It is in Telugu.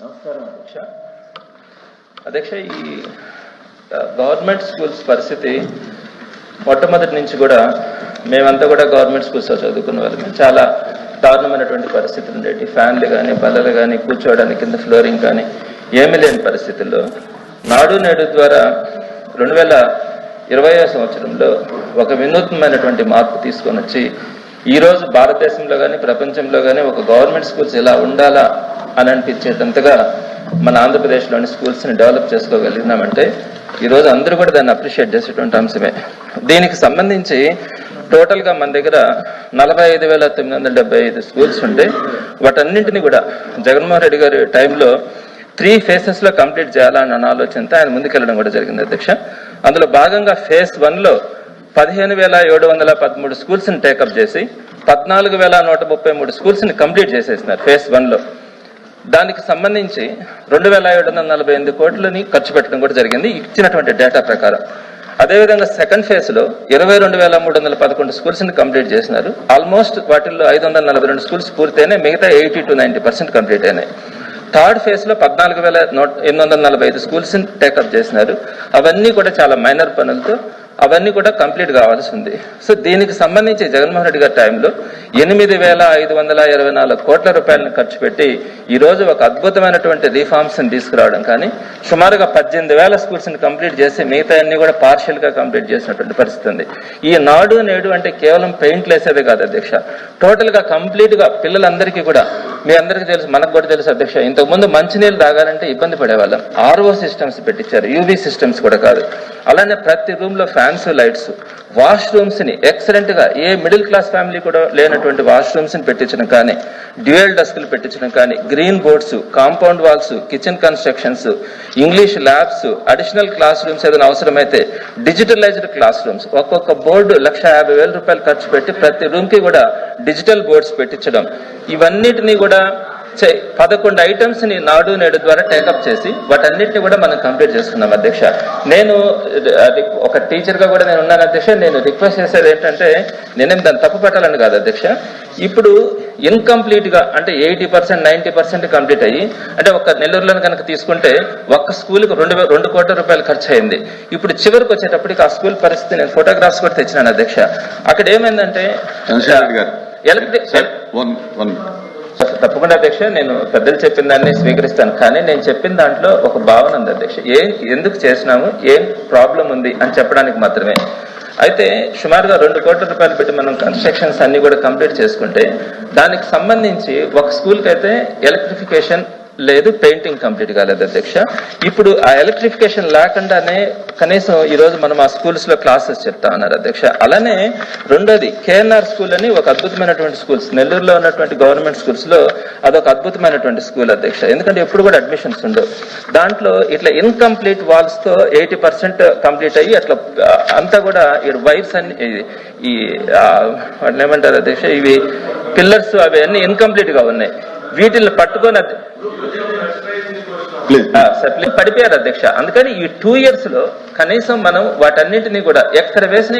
నమస్కారం అధ్యక్ష. అధ్యక్ష ఈ గవర్నమెంట్ స్కూల్స్ పరిస్థితి మొట్టమొదటి నుంచి కూడా మేమంతా కూడా గవర్నమెంట్ స్కూల్స్లో చదువుకున్న వాళ్ళం. చాలా దారుణమైనటువంటి పరిస్థితులు ఉండేవి ఫ్యాన్లు కానీ బల్లలు కానీ కూర్చోవడానికి కింద ఫ్లోరింగ్ కానీ ఏమీ లేని పరిస్థితుల్లో నాడు నేడు ద్వారా రెండు వేల ఇరవయో సంవత్సరంలో ఒక వినూత్నమైనటువంటి మార్పు తీసుకొని వచ్చి ఈరోజు భారతదేశంలో కానీ ప్రపంచంలో కానీ ఒక గవర్నమెంట్ స్కూల్స్ ఎలా ఉండాలా అని అనిపించేటంతగా మన ఆంధ్రప్రదేశ్లోని స్కూల్స్ని డెవలప్ చేసుకోగలిగినామంటే ఈరోజు అందరూ కూడా దాన్ని అప్రిషియేట్ చేసేటువంటి అంశమే. దీనికి సంబంధించి టోటల్గా మన దగ్గర నలభై ఐదు వేల తొమ్మిది వందల డెబ్బై ఐదు స్కూల్స్ ఉంటే వాటన్నింటినీ కూడా జగన్మోహన్ రెడ్డి గారి టైంలో త్రీ ఫేసెస్లో కంప్లీట్ చేయాలన్న ఆలోచనతో ఆయన ముందుకెళ్ళడం కూడా జరిగింది అధ్యక్ష. అందులో భాగంగా ఫేజ్ వన్లో పదిహేను వేల ఏడు వందల పదమూడు స్కూల్స్ని టేకప్ చేసి పద్నాలుగు వేల నూట ముప్పై మూడు స్కూల్స్ని కంప్లీట్ చేసేసినారు ఫేజ్ వన్లో దానికి సంబంధించి రెండు వేల ఏడు వందల నలభై ఎనిమిది కోట్లని ఖర్చు పెట్టడం కూడా జరిగింది. ఇచ్చినటువంటి డేటా ప్రకారం. అదేవిధంగా సెకండ్ ఫేజ్లో ఇరవై రెండు వేల మూడు వందల పదకొండు స్కూల్స్ని కంప్లీట్ చేసినారు. ఆల్మోస్ట్ వాటిల్లో ఐదు వందల నలభై రెండు స్కూల్స్ పూర్తయినాయి. మిగతా eighty to ninety percent complete అయినాయి. థర్డ్ ఫేజ్లో పద్నాలుగు వేల నూట ఎనిమిది వందల నలభై ఐదు స్కూల్స్ టేకప్ చేసినారు. అవన్నీ కూడా చాలా మైనర్ పనులతో అవన్నీ కూడా కంప్లీట్ కావాల్సి ఉంది సో దీనికి సంబంధించి జగన్మోహన్ రెడ్డి గారి టైంలో ఎనిమిది వేల ఐదు వందల ఇరవై నాలుగు కోట్ల రూపాయలను ఖర్చు పెట్టి ఈరోజు ఒక అద్భుతమైనటువంటి రిఫార్మ్స్ని తీసుకురావడం కానీ సుమారుగా పద్దెనిమిది వేల స్కూల్స్ని కంప్లీట్ చేసి మిగతా అన్ని కూడా పార్షియల్గా కంప్లీట్ చేసినటువంటి పరిస్థితి ఉంది. ఈ నాడు నేడు అంటే కేవలం పెయింట్లు వేసేదే కాదు అధ్యక్ష. టోటల్గా కంప్లీట్గా పిల్లలందరికీ కూడా మీ అందరికీ తెలుసు మనకు కూడా తెలుసు అధ్యక్ష. ఇంతకు ముందు మంచినీళ్ళు తాగాలంటే ఇబ్బంది పడేవాళ్ళం. ఆర్ఓ సిస్టమ్స్ పెట్టించారు యూవీ సిస్టమ్స్ కూడా కాదు. అలానే ప్రతి రూమ్లో ఫ్యాన్స్ లైట్స్ వాష్రూమ్స్ని ఎక్సలెంట్గా ఏ మిడిల్ క్లాస్ ఫ్యామిలీ కూడా లేనటువంటి వాష్రూమ్స్ని పెట్టించడం కానీ డ్యూయల్ డస్క్లు పెట్టించడం కానీ green boards compound walls kitchen constructions English labs additional class rooms ఏదైనా అవసరమైతే డిజిటలైజ్డ్ క్లాస్ రూమ్స్ ఒక్కొక్క బోర్డు లక్ష యాభై వేల రూపాయలు ఖర్చు పెట్టి ప్రతి రూమ్కి కూడా డిజిటల్ బోర్డ్స్ పెట్టించడం. ఇవన్నిటినీ కూడా పదకొండు ఐటమ్స్ని నాడు నేడు ద్వారా టేకప్ చేసి వాటన్నిటిని కూడా మనం కంప్లీట్ చేసుకున్నాం అధ్యక్ష. నేను అది ఒక టీచర్గా కూడా నేను ఉన్నాను అధ్యక్ష. నేను రిక్వెస్ట్ చేసేది ఏంటంటే నేనేం దాన్ని తప్పు పెట్టాలని కాదు అధ్యక్ష. ఇప్పుడు ఇన్కంప్లీట్గా అంటే eighty percent ninety percent complete అయ్యి అంటే ఒక నెల్లూరులో కనుక తీసుకుంటే ఒక్క స్కూల్కి రెండు రెండు కోట్ల రూపాయలు ఖర్చు అయింది ఇప్పుడు చివరికి వచ్చేటప్పటికి ఆ స్కూల్ పరిస్థితి నేను ఫోటోగ్రాఫ్స్ కూడా తెచ్చినాను అధ్యక్ష. అక్కడ ఏమైందంటే తప్పకుండా అధ్యక్ష నేను పెద్దలు చెప్పిన దాన్ని స్వీకరిస్తాను. కానీ నేను చెప్పిన దాంట్లో ఒక భావన ఉంది అధ్యక్ష. ఏం ఎందుకు చేసినాము ఏం ప్రాబ్లం ఉంది అని చెప్పడానికి మాత్రమే. అయితే సుమారుగా రెండు కోట్ల రూపాయలు పెట్టి మనం కన్స్ట్రక్షన్స్ అన్ని కూడా కంప్లీట్ చేసుకుంటే దానికి సంబంధించి ఒక స్కూల్కి అయితే ఎలక్ట్రిఫికేషన్ లేదు పెయింటింగ్ కంప్లీట్ కాలేదు అధ్యక్ష. ఇప్పుడు ఆ ఎలక్ట్రిఫికేషన్ లేకుండానే కనీసం ఈరోజు మనం ఆ స్కూల్స్లో క్లాసెస్ చెప్తా ఉన్నారు అధ్యక్ష. అలానే రెండోది కేఎన్ఆర్ స్కూల్ అని ఒక అద్భుతమైనటువంటి స్కూల్స్ నెల్లూరులో ఉన్నటువంటి గవర్నమెంట్ స్కూల్స్లో అదొక అద్భుతమైనటువంటి స్కూల్ అధ్యక్ష. ఎందుకంటే ఎప్పుడు కూడా అడ్మిషన్స్ ఉండవు. దాంట్లో ఇట్లా ఇన్కంప్లీట్ వాల్స్తో ఎయిటీ పర్సెంట్ కంప్లీట్ అయ్యి అట్లా అంతా కూడా ఈ వైర్స్ అన్ని ఈ- ఏమంటారు అధ్యక్ష ఇవి పిల్లర్స్ అవి అన్ని ఇన్కంప్లీట్గా ఉన్నాయి. వీటిని పట్టుకొని సప్లై పడిపోయారు అధ్యక్ష. అందుకని ఈ టూ ఇయర్స్లో కనీసం మనం వాటన్నిటిని కూడా ఎక్కడ వేసిన